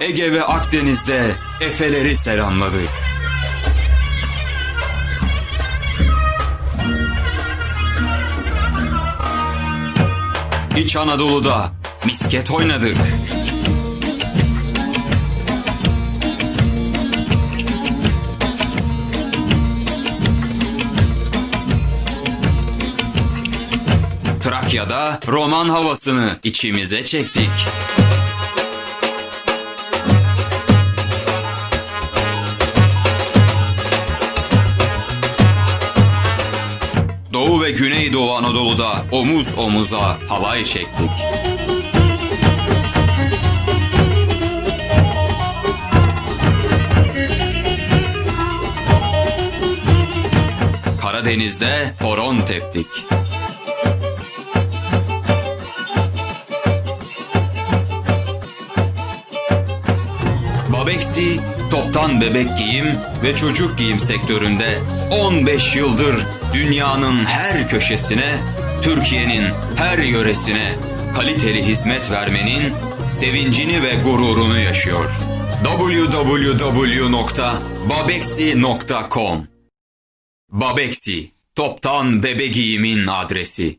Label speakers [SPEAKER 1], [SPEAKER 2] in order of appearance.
[SPEAKER 1] Ege ve Akdeniz'de Efeleri selamladı. İç Anadolu'da misket oynadık. Trakya'da roman havasını içimize çektik. Doğu ve Güneydoğu Anadolu'da omuz omuza halay çektik. Karadeniz'de horon teptik. Babexti, toptan bebek giyim ve çocuk giyim sektöründe 15 yıldır dünyanın her köşesine, Türkiye'nin her yöresine kaliteli hizmet vermenin sevincini ve gururunu yaşıyor. www.babexi.com Babexi, toptan bebe giyimin adresi.